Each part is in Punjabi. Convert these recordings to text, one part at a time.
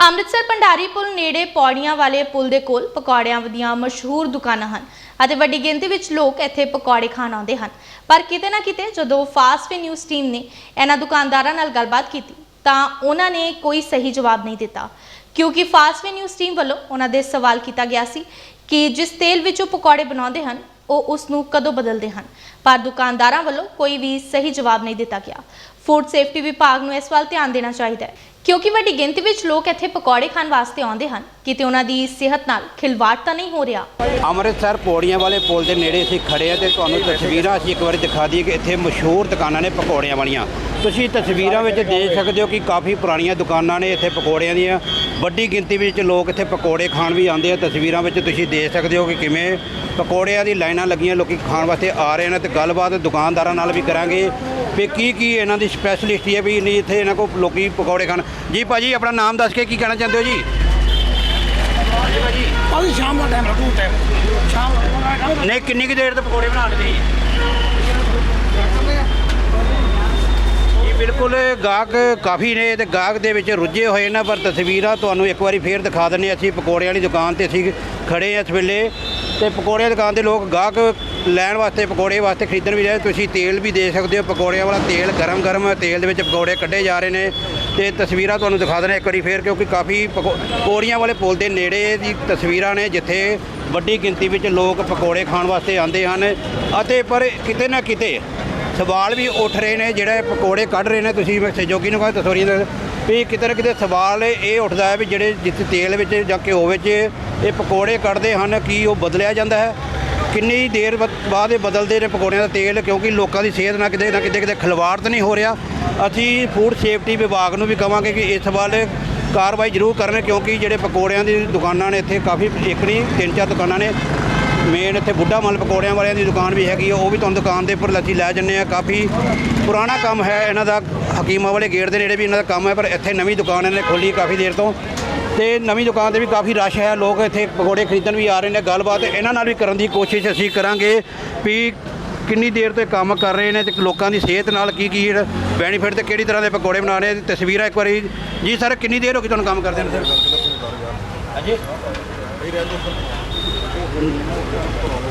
ਅੰਮ੍ਰਿਤਸਰ ਭੰਡਾਰੀ ਪੁਲ ਨੇੜੇ ਪੌੜੀਆਂ ਵਾਲੇ ਪੁਲ ਦੇ ਕੋਲ ਪਕੌੜਿਆਂ ਦੀਆਂ ਮਸ਼ਹੂਰ ਦੁਕਾਨਾਂ ਹਨ ਅਤੇ ਵੱਡੀ ਗਿਣਤੀ ਵਿੱਚ ਲੋਕ ਇੱਥੇ ਪਕੌੜੇ ਖਾਣ ਆਉਂਦੇ ਹਨ। ਪਰ ਕਿਤੇ ਨਾ ਕਿਤੇ ਜਦੋਂ ਫਾਸਟ ਫੇ ਨਿਊਜ਼ ਟੀਮ ਨੇ ਇਹਨਾਂ ਦੁਕਾਨਦਾਰਾਂ ਨਾਲ ਗੱਲਬਾਤ ਕੀਤੀ, ਤਾਂ ਉਹਨਾਂ ਨੇ ਕੋਈ ਸਹੀ ਜਵਾਬ ਨਹੀਂ ਦਿੱਤਾ। ਕਿਉਂਕਿ ਫਾਸਟ ਫੇ ਨਿਊਜ਼ ਟੀਮ ਵੱਲੋਂ ਉਹਨਾਂ ਦੇ ਸਵਾਲ ਕੀਤਾ ਗਿਆ ਸੀ ਕਿ ਜਿਸ ਤੇਲ ਵਿੱਚ ਉਹ ਪਕੌੜੇ ਬਣਾਉਂਦੇ ਹਨ, ਉਹ ਉਸ ਨੂੰ ਕਦੋਂ ਬਦਲਦੇ ਹਨ। ਪਰ ਦੁਕਾਨਦਾਰਾਂ ਵੱਲੋਂ ਕੋਈ ਵੀ ਸਹੀ ਜਵਾਬ ਨਹੀਂ ਦਿੱਤਾ ਗਿਆ। ਫੂਡ ਸੇਫਟੀ ਵਿਭਾਗ ਨੂੰ ਇਸ ਵੱਲ ਧਿਆਨ ਦੇਣਾ ਚਾਹੀਦਾ ਹੈ। ਕਿਉਂਕਿ ਵੱਡੀ ਗਿਣਤੀ ਵਿੱਚ ਲੋਕ ਇੱਥੇ ਪਕੌੜੇ ਖਾਣ ਵਾਸਤੇ ਆਉਂਦੇ ਹਨ। ਕਿਤੇ ਉਹਨਾਂ ਦੀ ਸਿਹਤ ਨਾਲ ਖਿਲਵਾੜ ਤਾਂ ਨਹੀਂ ਹੋ ਰਿਹਾ। ਅੰਮ੍ਰਿਤਸਰ ਪੌੜੀਆਂ ਵਾਲੇ ਪੁਲ ਦੇ ਨੇੜੇ ਅਸੀਂ ਖੜੇ ਆ ਤੇ ਤੁਹਾਨੂੰ ਤਸਵੀਰਾਂ ਅਸੀਂ ਇੱਕ ਵਾਰੀ ਦਿਖਾ ਦਈਏ ਕਿ ਇੱਥੇ ਮਸ਼ਹੂਰ ਦੁਕਾਨਾਂ ਨੇ ਪਕੌੜਿਆਂ ਵਾਲੀਆਂ। ਤੁਸੀਂ ਤਸਵੀਰਾਂ ਵਿੱਚ ਦੇਖ ਸਕਦੇ ਹੋ ਕਿ ਕਾਫੀ ਪੁਰਾਣੀਆਂ ਦੁਕਾਨਾਂ ਨੇ ਇੱਥੇ ਪਕੌੜਿਆਂ ਦੀਆਂ। ਵੱਡੀ ਗਿਣਤੀ ਵਿੱਚ ਲੋਕ ਇੱਥੇ ਪਕੌੜੇ ਖਾਣ ਵੀ ਆਉਂਦੇ ਆ। ਤਸਵੀਰਾਂ ਵਿੱਚ ਤੁਸੀਂ ਦੇਖ ਸਕਦੇ ਹੋ ਕਿ ਕਿਵੇਂ ਪਕੌੜਿਆਂ ਦੀ ਲਾਈਨਾਂ ਲੱਗੀਆਂ। ਲੋਕੀ ਖਾਣ ਵਾਸਤੇ ਆ ਰਹੇ ਨੇ ਤੇ ਗੱਲਬਾਤ ਦੁਕਾਨਦਾਰਾਂ ਨਾਲ ਵੀ ਕਰਾਂਗੇ। ਵੀ ਕੀ ਕੀ ਇਹਨਾਂ ਦੀ ਸਪੈਸ਼ਲਿਸਟੀ ਹੈ ਵੀ ਨਹੀਂ ਇੱਥੇ ਇਹਨਾਂ ਕੋਲ ਲੋਕੀ ਪਕੌੜੇ ਖਾਣ। ਜੀ ਭਾਜੀ ਆਪਣਾ ਨਾਮ ਦੱਸ ਕੇ ਕੀ ਕਹਿਣਾ ਚਾਹੁੰਦੇ ਹੋ ਜੀ? ਅਸੀਂ ਸ਼ਾਮ ਦਾ ਟਾਈਮ ਰੱਖੂ ਟਾਈਮ ਸ਼ਾਮ ਦਾ ਨਹੀਂ ਕਿੰਨੀ ਕੁ ਦੇਰ ਤੋਂ ਪਕੌੜੇ ਬਣਾ ਰਹੇ ਜੀ ਜੀ ਬਿਲਕੁਲ ਗਾਹਕ ਕਾਫੀ ਨੇ ਤੇ ਗਾਹਕ ਦੇ ਵਿੱਚ ਰੁੱਝੇ ਹੋਏ ਨੇ, ਪਰ ਤਸਵੀਰਾਂ ਤੁਹਾਨੂੰ ਇੱਕ ਵਾਰੀ ਫੇਰ ਦਿਖਾ ਦਿੰਨੇ ਅਸੀਂ ਪਕੌੜਿਆਂ ਵਾਲੀ ਦੁਕਾਨ ਤੇ ਅਸੀਂ ਖੜੇ ਹਾਂ ਇਸ ਵੇਲੇ ਤੇ ਪਕੌੜੇ ਦੀ ਦੁਕਾਨ ਦੇ ਲੋਕ ਗਾਹਕ ਲੈਣ ਵਾਸਤੇ ਪਕੌੜੇ ਵਾਸਤੇ ਖਰੀਦਣ ਵੀ ਰਹੇ। ਤੁਸੀਂ ਤੇਲ ਵੀ ਦੇ ਸਕਦੇ ਹੋ। ਪਕੌੜਿਆਂ ਵਾਲਾ ਤੇਲ ਗਰਮ ਗਰਮ ਤੇਲ ਦੇ ਵਿੱਚ ਪਕੌੜੇ ਕੱਢੇ ਜਾ ਰਹੇ ਨੇ ਤੇ ਤਸਵੀਰਾਂ ਤੁਹਾਨੂੰ ਦਿਖਾ ਦਿੰਦੇ ਇੱਕ ਵਾਰੀ ਫੇਰ, ਕਿਉਂਕਿ ਕਾਫੀ ਪਕੌ- ਪੌੜੀਆਂ ਵਾਲੇ ਪੁਲ ਦੇ ਨੇੜੇ ਦੀ ਤਸਵੀਰਾਂ ਨੇ, ਜਿੱਥੇ ਵੱਡੀ ਗਿਣਤੀ ਵਿੱਚ ਲੋਕ ਪਕੌੜੇ ਖਾਣ ਵਾਸਤੇ ਆਉਂਦੇ ਹਨ ਅਤੇ ਪਰ ਕਿਤੇ ਨਾ ਕਿਤੇ ਸਵਾਲ ਵੀ ਉੱਠ ਰਹੇ ਨੇ, ਜਿਹੜੇ ਪਕੌੜੇ ਕੱਢ ਰਹੇ ਨੇ, ਤੁਸੀਂ ਸਹਿਯੋਗੀ ਨੂੰ ਕਹਿੰਦੇ ਤਸਵੀਰਾਂ ਵੀ ਕਿਤੇ ਨਾ ਕਿਤੇ ਸਵਾਲ ਇਹ ਉੱਠਦਾ ਹੈ ਵੀ ਜਿਹੜੇ ਜਿੱਥੇ ਤੇਲ ਵਿੱਚ ਜਾਂ ਘਿਓ ਵਿੱਚ ਇਹ ਪਕੌੜੇ ਕੱਢਦੇ ਹਨ, ਕੀ ਉਹ ਬਦਲਿਆ ਜਾਂਦਾ ਹੈ? ਕਿੰਨੀ ਦੇਰ ਬਾਅਦ ਇਹ ਬਦਲਦੇ ਨੇ ਪਕੌੜਿਆਂ ਦਾ ਤੇਲ, ਕਿਉਂਕਿ ਲੋਕਾਂ ਦੀ ਸਿਹਤ ਨਾਲ ਕਿਤੇ ਨਾ ਕਿਤੇ ਕਿਤੇ ਖਿਲਵਾੜ ਤਾਂ ਨਹੀਂ ਹੋ ਰਿਹਾ। ਅਸੀਂ ਫੂਡ ਸੇਫਟੀ ਵਿਭਾਗ ਨੂੰ ਵੀ ਕਵਾਂਗੇ ਕਿ ਇਸ ਵੱਲ ਕਾਰਵਾਈ ਜ਼ਰੂਰ ਕਰਨ, ਕਿਉਂਕਿ ਜਿਹੜੇ ਪਕੌੜਿਆਂ ਦੀ ਦੁਕਾਨਾਂ ਨੇ ਇੱਥੇ ਕਾਫੀ, ਇੱਕ ਨਹੀਂ, ਤਿੰਨ ਚਾਰ ਦੁਕਾਨਾਂ ਨੇ ਮੇਨ ਇੱਥੇ ਬੁੱਢਾ ਮਲ ਪਕੌੜਿਆਂ ਵਾਲਿਆਂ ਦੀ ਦੁਕਾਨ ਵੀ ਹੈਗੀ ਆ, ਉਹ ਵੀ ਤੁਹਾਨੂੰ ਦੁਕਾਨ ਦੇ ਉੱਪਰ ਲੱਸੀ ਲੈ ਜੰਨੇ ਆ। ਕਾਫੀ ਪੁਰਾਣਾ ਕੰਮ ਹੈ ਇਹਨਾਂ ਦਾ, ਹਕੀਮਾਂ ਵਾਲੇ ਗੇਟ ਦੇ ਨੇੜੇ ਵੀ ਇਹਨਾਂ ਦਾ ਕੰਮ ਹੈ, ਪਰ ਇੱਥੇ ਨਵੀਂ ਦੁਕਾਨ ਇਹਨਾਂ ਨੇ ਖੋਲੀ ਕਾਫੀ ਦੇਰ ਤੋਂ। ਤੇ ਨਵੀਂ ਦੁਕਾਨ ਤੇ ਵੀ ਕਾਫੀ ਰਸ਼ ਹੈ, ਲੋਕ ਇੱਥੇ ਪਕੌੜੇ ਖਰੀਦਣ ਵੀ ਆ ਰਹੇ ਨੇ, ਗੱਲਬਾਤ ਇਹਨਾਂ ਨਾਲ ਵੀ ਕਰਨ ਦੀ ਕੋਸ਼ਿਸ਼ ਅਸੀਂ ਕਰਾਂਗੇ ਵੀ ਕਿੰਨੀ ਦੇਰ ਤੋਂ ਕੰਮ ਕਰ ਰਹੇ ਨੇ ਤੇ ਲੋਕਾਂ ਦੀ ਸਿਹਤ ਨਾਲ ਕੀ ਕੀ ਬੈਨੀਫਿਟ ਤੇ ਕਿਹੜੀ ਤਰ੍ਹਾਂ ਦੇ ਪਕੌੜੇ ਬਣਾ ਰਹੇ ਤਸਵੀਰਾਂ ਇੱਕ ਵਾਰੀ। ਜੀ, ਸਰ, ਕਿੰਨੀ ਦੇਰ ਹੋ ਗਈ ਤੁਹਾਨੂੰ ਕੰਮ ਕਰਦੇ ਨੇ, ਸਰ? ਹਾਂਜੀ।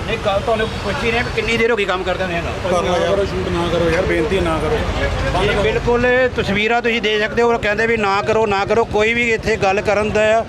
ਨਹੀਂ ਗੱਲ ਤੁਹਾਨੂੰ ਪੁੱਛੀ ਨੇ ਕਿੰਨੀ ਦੇਰ ਹੋ ਗਈ ਕੰਮ ਕਰਦੇ ਨੇ? ਕਰ ਨਾ ਕਰੋ ਸ਼ੂਟ ਨਾ ਕਰੋ ਯਾਰ ਬੇਨਤੀ ਹੈ ਨਾ ਕਰੋ। ਇਹ ਬਿਲਕੁਲ ਤਸਵੀਰਾਂ ਤੁਸੀਂ ਦੇ ਸਕਦੇ ਹੋ ਕਹਿੰਦੇ ਵੀ ਨਾ ਕਰੋ ਨਾ ਕਰੋ ਕੋਈ ਵੀ ਇੱਥੇ ਗੱਲ ਕਰਨ ਦਾ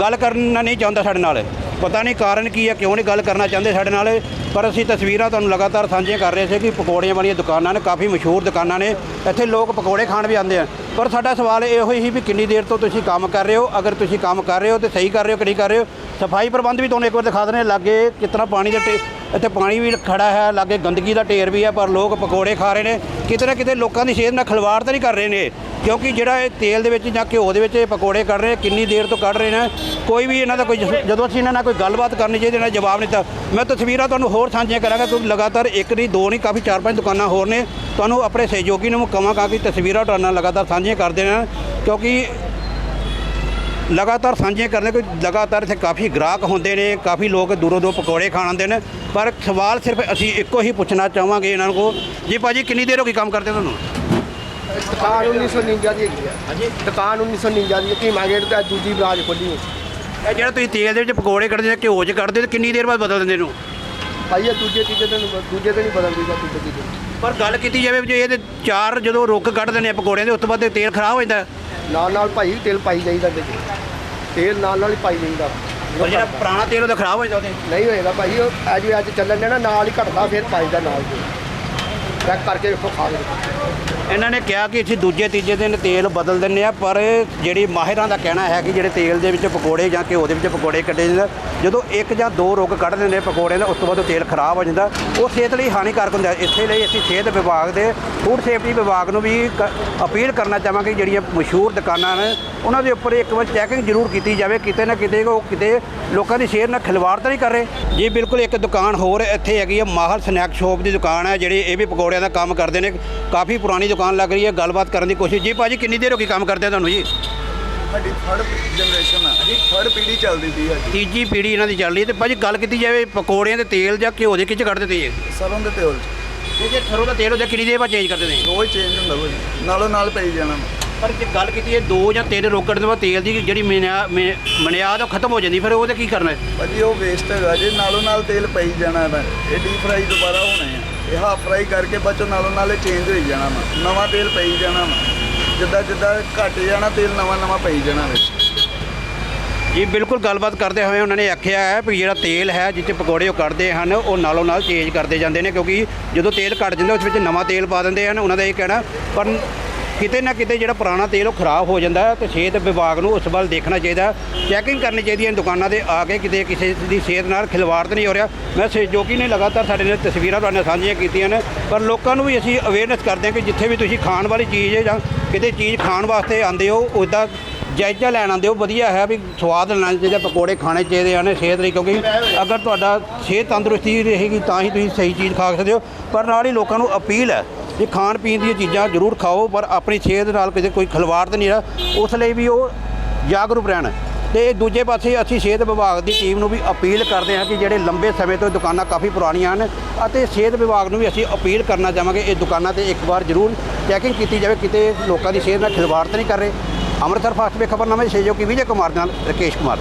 ਗੱਲ ਕਰਨਾ ਨਹੀਂ ਚਾਹੁੰਦਾ ਸਾਡੇ ਨਾਲ। ਪਤਾ ਨਹੀਂ ਕਾਰਨ ਕੀ ਹੈ ਕਿਉਂ ਨਹੀਂ ਗੱਲ ਕਰਨਾ ਚਾਹੁੰਦੇ ਸਾਡੇ ਨਾਲ। ਪਰ ਅਸੀਂ ਤਸਵੀਰਾਂ ਤੁਹਾਨੂੰ ਲਗਾਤਾਰ ਸਾਂਝੀਆਂ ਕਰ ਰਹੇ ਸੀ ਕਿ ਪਕੌੜਿਆਂ ਵਾਲੀਆਂ ਦੁਕਾਨਾਂ ਨੇ ਕਾਫੀ ਮਸ਼ਹੂਰ ਦੁਕਾਨਾਂ ਨੇ। ਇੱਥੇ ਲੋਕ ਪਕੌੜੇ ਖਾਣ ਵੀ ਆਉਂਦੇ ਆ। ਪਰ ਸਾਡਾ ਸਵਾਲ ਇਹੋ ਹੀ ਵੀ ਕਿੰਨੀ ਦੇਰ ਤੋਂ ਤੁਸੀਂ ਕੰਮ ਕਰ ਰਹੇ ਹੋ? ਅਗਰ ਤੁਸੀਂ ਕੰਮ ਕਰ ਰਹੇ ਹੋ ਤੇ ਸਹੀ ਕਰ ਰਹੇ ਹੋ ਕਿ ਨਹੀਂ ਕਰ ਰਹੇ ਹੋ? ਸਫ਼ਾਈ ਪ੍ਰਬੰਧ ਵੀ ਤੁਹਾਨੂੰ ਇੱਕ ਵਾਰ ਦਿਖਾ ਦਨੇ ਲੱਗੇ ਕਿਤਨਾ ਪਾਣੀ ਦੇ ਟੇ- ਇੱਥੇ ਪਾਣੀ ਵੀ ਖੜਾ ਹੈ, ਲਾਗੇ ਗੰਦਗੀ ਦਾ ਢੇਰ ਵੀ ਹੈ, ਪਰ ਲੋਕ ਪਕੌੜੇ ਖਾ ਰਹੇ ਨੇ। ਕਿਤੇ ਨਾ ਕਿਤੇ ਲੋਕਾਂ ਦੀ ਸਿਹਤ ਨਾਲ ਖਿਲਵਾੜ ਤਾਂ ਨਹੀਂ ਕਰ ਰਹੇ ਨੇ, ਕਿਉਂਕਿ ਜਿਹੜਾ ਇਹ ਤੇਲ ਦੇ ਵਿੱਚ ਜਾਂ ਘਿਓ ਦੇ ਵਿੱਚ ਇਹ ਪਕੌੜੇ ਕੱਢ ਰਹੇ, ਕਿੰਨੀ ਦੇਰ ਤੋਂ ਕੱਢ ਰਹੇ ਨੇ, ਕੋਈ ਵੀ ਇਹਨਾਂ ਦਾ ਕੋਈ ਜਦੋਂ ਅਸੀਂ ਇਹਨਾਂ ਨਾਲ ਕੋਈ ਗੱਲਬਾਤ ਕਰਨੀ ਚਾਹੀਦੀ, ਇਹਨਾਂ ਨੇ ਜਵਾਬ ਨਹੀਂ ਦਿੱਤਾ। ਮੈਂ ਤਸਵੀਰਾਂ ਤੁਹਾਨੂੰ ਹੋਰ ਸਾਂਝੀਆਂ ਕਰਾਂਗਾ, ਕਿਉਂਕਿ ਲਗਾਤਾਰ ਇੱਕ ਨਹੀਂ, ਦੋ ਨਹੀਂ, ਕਾਫੀ ਚਾਰ ਪੰਜ ਦੁਕਾਨਾਂ ਹੋਰ ਨੇ। ਤੁਹਾਨੂੰ ਆਪਣੇ ਸਹਿਯੋਗੀ ਨੂੰ ਕਹਾਂਗਾ ਕਿ ਤਸਵੀਰਾਂ ਤੁਹਾਡੇ ਨਾਲ ਲਗਾਤਾਰ ਸਾਂਝੀਆਂ ਕਰਦੇ ਰਹਿਣ ਕਿਉਂਕਿ ਲਗਾਤਾਰ ਸਾਂਝੀਆਂ ਕਰਨੇ ਕੋਈ ਲਗਾਤਾਰ ਇੱਥੇ ਕਾਫੀ ਗ੍ਰਾਹਕ ਹੁੰਦੇ ਨੇ ਕਾਫੀ ਲੋਕ ਦੂਰੋਂ ਦੂਰੋਂ ਪਕੌੜੇ ਖਾਣ ਆਉਂਦੇ ਨੇ ਪਰ ਸਵਾਲ ਸਿਰਫ ਅਸੀਂ ਇੱਕੋ ਹੀ ਪੁੱਛਣਾ ਚਾਹਾਂਗੇ ਇਹਨਾਂ ਨੂੰ ਜੀ ਭਾਜੀ ਕਿੰਨੀ ਦੇਰ ਹੋ ਗਈ ਕੰਮ ਕਰਦੇ ਤੁਹਾਨੂੰ? ਦੁਕਾਨ 1949 ਦੀ ਹੈਗੀ ਆ। ਹਾਂਜੀ। ਦੁਕਾਨ 1949 ਦੀ ਧੀਮਾ ਗੇਟ ਤੇ ਦੂਜੀ ਬ੍ਰਾਂਚ ਖੋਲੀ ਹੈ ਇਹ ਜਿਹੜਾ ਤੁਸੀਂ ਤੇਲ ਦੇ ਵਿੱਚ ਪਕੌੜੇ ਕੱਢਦੇ ਨੇ ਘਿਓ 'ਚ ਕੱਢਦੇ ਤੇ ਕਿੰਨੀ ਦੇਰ ਬਾਅਦ ਬਦਲ ਦਿੰਦੇ ਇਹਨੂੰ ਭਾਈ ਇਹ ਦੂਜੇ ਤੀਜੇ ਦਿਨ ਦੂਜੇ ਦਿਨ ਹੀ ਬਦਲ ਦੂਗਾ ਤੀਜੇ ਤੀਜੇ ਪਰ ਗੱਲ ਕੀਤੀ ਜਾਵੇ ਵੀ ਜੇ ਇਹਦੇ ਚਾਰ ਜਦੋਂ ਰੁੱਕ ਕੱਢ ਦਿੰਦੇ ਆ ਪਕੌੜਿਆਂ ਦੇ ਉਸ ਤੋਂ ਬਾਅਦ ਤੇਲ ਖਰਾਬ ਹੋ ਜਾਂਦਾ। ਨਾਲ ਨਾਲ ਭਾਈ ਤੇਲ ਪਾਈ ਜਾਈਦਾ ਵਿੱਚ। ਤੇਲ ਨਾਲ ਨਾਲ ਹੀ ਪਾਈ ਜਾਈਦਾ। ਪਰ ਜਿਹੜਾ ਪੁਰਾਣਾ ਤੇਲ ਉਹਦਾ ਖਰਾਬ ਹੋ ਜਾਂਦਾ ਉਹਦੇ। ਨਹੀਂ ਹੋਏਗਾ ਭਾਈ ਉਹ ਅੱਜ ਵੀ ਅੱਜ ਚੱਲਣ ਦੇ ਨਾ ਨਾਲ ਹੀ ਘਟਦਾ ਫਿਰ ਪਾਈਦਾ ਨਾਲ ਜੀ ਚੈੱਕ ਕਰਕੇ ਵੇਖੋ ਖਾ ਕੇ ਇਹਨਾਂ ਨੇ ਕਿਹਾ ਕਿ ਅਸੀਂ ਦੂਜੇ, ਤੀਜੇ ਦਿਨ ਤੇਲ ਬਦਲ ਦਿੰਨੇ ਆ, ਪਰ ਜਿਹੜੀ ਮਾਹਿਰਾਂ ਦਾ ਕਹਿਣਾ ਹੈ ਕਿ ਜਿਹੜੇ ਤੇਲ ਦੇ ਵਿੱਚ ਪਕੌੜੇ ਜਾਂ ਘਿਓ ਦੇ ਵਿੱਚ ਪਕੌੜੇ ਕੱਢੇ ਜਾਂਦੇ ਜਦੋਂ ਇੱਕ ਜਾਂ ਦੋ ਰੁੱਗ ਕੱਢ ਦਿੰਦੇ ਪਕੌੜੇ ਦਾ, ਉਸ ਤੋਂ ਬਾਅਦ ਉਹ ਤੇਲ ਖਰਾਬ ਹੋ ਜਾਂਦਾ। ਉਹ ਸਿਹਤ ਲਈ ਹਾਨੀਕਾਰਕ ਹੁੰਦਾ। ਇਸੇ ਲਈ ਅਸੀਂ ਸਿਹਤ ਵਿਭਾਗ ਦੇ ਫੂਡ ਸੇਫਟੀ ਵਿਭਾਗ ਨੂੰ ਵੀ ਕ- ਅਪੀਲ ਕਰਨਾ ਚਾਹਾਂਗੇ ਜਿਹੜੀਆਂ ਮਸ਼ਹੂਰ ਦੁਕਾਨਾਂ ਨੇ ਉਹਨਾਂ ਦੇ ਉੱਪਰ ਇੱਕ ਵਾਰ ਚੈਕਿੰਗ ਜ਼ਰੂਰ ਕੀਤੀ ਜਾਵੇ ਕਿਤੇ ਨਾ ਕਿਤੇ ਉਹ ਕਿਤੇ ਲੋਕਾਂ ਦੀ ਸਿਹਤ ਨਾਲ ਖਿਲਵਾੜ ਤਾਂ ਨਹੀਂ ਕਰ ਰਹੇ। ਜੀ ਬਿਲਕੁਲ ਇੱਕ ਦੁਕਾਨ ਹੋਰ ਇੱਥੇ ਹੈਗੀ ਹੈ ਮਾਹਲ ਸਨੈਕ ਸ਼ੋਪ ਦੀ ਦੁਕਾਨ ਹੈ ਜਿਹੜੀ ਇਹ ਵੀ ਪਕੌੜਿਆਂ ਦਾ ਕੰਮ ਕਰਦੇ ਨੇ। ਕਾਫੀ ਪੁਰਾਣੀ ਦੁਕਾਨ ਲੱਗ ਰਹੀ ਹੈ ਗੱਲਬਾਤ ਕਰਨ ਦੀ ਕੋਸ਼ਿਸ਼। ਜੀ ਭਾਜੀ ਕਿੰਨੀ ਦੇਰ ਹੋ ਗਈ ਕੰਮ ਕਰਦੇ ਤੁਹਾਨੂੰ ਜੀ? ਸਾਡੀ ਥਰਡ ਜਨਰੇਸ਼ਨ ਆ। ਥਰਡ ਪੀੜ੍ਹੀ ਚੱਲਦੀ ਪਈ ਹੈ ਤੀਜੀ ਪੀੜ੍ਹੀ ਇਹਨਾਂ ਦੀ ਚੱਲ ਰਹੀ ਹੈ ਤੇ ਭਾਜੀ ਗੱਲ ਕੀਤੀ ਜਾਵੇ ਪਕੌੜਿਆਂ ਦੇ ਤੇਲ ਜਾਂ ਘਿਓ ਦੇ ਕਿੱਚ ਕੱਢਦੇ ਤੇ ਸਰੋਂ ਦੇ ਤੇਲ ਇਹ ਜੇ ਸਰੋਂ ਦਾ ਤੇਲ ਹੋ ਜਾ ਕਿੰਨੀ ਦੇਰ ਬਾਅਦ ਚੇਂਜ ਕਰਦੇ ਨੇ ਰੋਜ਼ ਚੇਂਜ ਹੁੰਦਾ ਭਾਜੀ। ਨਾਲੋਂ ਨਾਲ ਪਈ ਜਾਣਾ। ਪਰ ਜੇ ਗੱਲ ਕੀਤੀ ਹੈ ਦੋ ਜਾਂ ਤਿੰਨ ਰੋਕੜ ਦੇ ਬਾਅਦ ਤੇਲ ਦੀ ਜਿਹੜੀ ਮਿਆਦ ਮਨਿਆਦ ਉਹ ਖਤਮ ਹੋ ਜਾਂਦੀ ਫਿਰ ਉਹਦੇ ਕੀ ਕਰਨਾ ਹੈ? ਭਾਜੀ ਉਹ ਵੇਸਟ ਹੈਗਾ ਜੇ ਨਾਲੋਂ ਨਾਲ ਤੇਲ ਪਈ ਜਾਣਾ ਵਾ ਇਹ ਡੀਪ ਫਰਾਈ ਦੁਬਾਰਾ ਹੋਣੇ ਆ। ਇਹ ਹਾਫ ਫਰਾਈ ਕਰਕੇ ਬਚੋ ਨਾਲੋਂ ਨਾਲ ਚੇਂਜ ਹੋਈ ਜਾਣਾ ਵਾ। ਨਵਾਂ ਤੇਲ ਪਈ ਜਾਣਾ ਵਾ। ਜਿੱਦਾਂ ਜਿੱਦਾਂ ਘਟ ਜਾਣਾ ਤੇਲ ਨਵਾਂ ਨਵਾਂ ਪਈ ਜਾਣਾ ਵਿੱਚ ਜੀ ਬਿਲਕੁਲ ਗੱਲਬਾਤ ਕਰਦੇ ਹੋਏ ਉਹਨਾਂ ਨੇ ਆਖਿਆ ਹੈ ਵੀ ਜਿਹੜਾ ਤੇਲ ਹੈ 'ਚ ਪਕੌੜੇ ਉਹ ਕੱਢਦੇ ਹਨ ਉਹ ਨਾਲੋਂ ਨਾਲ ਚੇਂਜ ਕਰਦੇ ਜਾਂਦੇ ਨੇ ਕਿਉਂਕਿ ਜਦੋਂ ਤੇਲ ਘਟ ਜਾਂਦਾ ਉਸ ਵਿੱਚ ਨਵਾਂ ਤੇਲ ਪਾ ਦਿੰਦੇ ਹਨ। ਉਹਨਾਂ ਦਾ ਇਹ ਕਹਿਣਾ ਪਰ ਕਿਤੇ ਨਾ ਕਿਤੇ ਜਿਹੜਾ ਪੁਰਾਣਾ ਤੇਲ ਉਹ ਖਰਾਬ ਹੋ ਜਾਂਦਾ ਹੈ ਤੇ ਸਿਹਤ ਵਿਭਾਗ ਨੂੰ ਉਸ ਵੱਲ ਦੇਖਣਾ ਚਾਹੀਦਾ ਚੈਕਿੰਗ ਕਰਨੀ ਚਾਹੀਦੀ ਹੈ ਦੁਕਾਨਾਂ ਤੇ ਆ ਕੇ, ਕਿਤੇ ਕਿਸੇ ਦੀ ਸਿਹਤ ਨਾਲ ਖਿਲਵਾੜ ਤਾਂ ਨਹੀਂ ਹੋ ਰਿਹਾ। ਮੈਂ ਸਹਿਯੋਗੀ ਨੇ ਲਗਾਤਾਰ ਸਾਡੇ ਨਾਲ ਤਸਵੀਰਾਂ ਤੁਹਾਡੇ ਨਾਲ ਸਾਂਝੀਆਂ ਕੀਤੀਆਂ ਨੇ, ਪਰ ਲੋਕਾਂ ਨੂੰ ਵੀ ਅਸੀਂ ਅਵੇਅਰਨੈਸ ਕਰਦੇ ਹਾਂ ਕਿ ਜਿੱਥੇ ਵੀ ਤੁਸੀਂ ਖਾਣ ਵਾਲੀ ਚੀਜ਼ ਜਾਂ ਕਿਤੇ ਚੀਜ਼ ਖਾਣ ਵਾਸਤੇ ਆਉਂਦੇ ਹੋ ਉੱਦਾਂ ਜਾਇਜ਼ਾ ਲੈਣ ਆਉਂਦੇ ਹੋ, ਵਧੀਆ ਹੈ ਵੀ ਸਵਾਦ ਲੈਣਾ ਚਾਹੀਦਾ ਪਕੌੜੇ ਖਾਣੇ ਚਾਹੀਦੇ ਹਨ ਸਿਹਤ ਲਈ, ਕਿਉਂਕਿ ਅਗਰ ਤੁਹਾਡਾ ਸਿਹਤ ਤੰਦਰੁਸਤੀ ਰਹੇਗੀ ਤਾਂ ਹੀ ਤੁਸੀਂ ਸਹੀ ਚੀਜ਼ ਖਾ ਸਕਦੇ ਹੋ। ਪਰ ਨਾਲ ਹੀ ਲੋਕਾਂ ਨੂੰ ਅਪੀਲ ਹੈ ਕਿ ਖਾਣ ਪੀਣ ਦੀਆਂ ਚੀਜ਼ਾਂ ਜ਼ਰੂਰ ਖਾਓ, ਪਰ ਆਪਣੀ ਸਿਹਤ ਨਾਲ ਕਿਤੇ ਕੋਈ ਖਿਲਵਾੜ ਤਾਂ ਨਹੀਂ ਰਿਹਾ ਉਸ ਲਈ ਵੀ ਉਹ ਜਾਗਰੂਕ ਰਹਿਣ। ਤੇ ਦੂਜੇ ਪਾਸੇ ਅਸੀਂ ਸਿਹਤ ਵਿਭਾਗ ਦੀ ਟੀਮ ਨੂੰ ਵੀ ਅਪੀਲ ਕਰਦੇ ਹਾਂ ਕਿ ਜਿਹੜੇ ਲੰਬੇ ਸਮੇਂ ਤੋਂ ਦੁਕਾਨਾਂ ਕਾਫੀ ਪੁਰਾਣੀਆਂ ਹਨ ਅਤੇ ਸਿਹਤ ਵਿਭਾਗ ਨੂੰ ਵੀ ਅਸੀਂ ਅਪੀਲ ਕਰਨਾ ਚਾਹਾਂਗੇ ਇਹ ਦੁਕਾਨਾਂ ਤੇ ਇੱਕ ਵਾਰ ਜ਼ਰੂਰ ਚੈਕਿੰਗ ਕੀਤੀ ਜਾਵੇ, ਕਿਤੇ ਲੋਕਾਂ ਦੀ ਸਿਹਤ ਨਾਲ ਖਿਲਵਾੜ ਤਾਂ ਨਹੀਂ ਕਰ ਰਹੇ। ਅੰਮ੍ਰਿਤਸਰ ਫਾਸਟ ਵੇ ਖਬਰਨਾਮੇ ਸਹਿਯੋਗੀ ਵਿਜੇ ਕੁਮਾਰ ਨਾਲ ਰਕੇਸ਼ ਕੁਮਾਰ।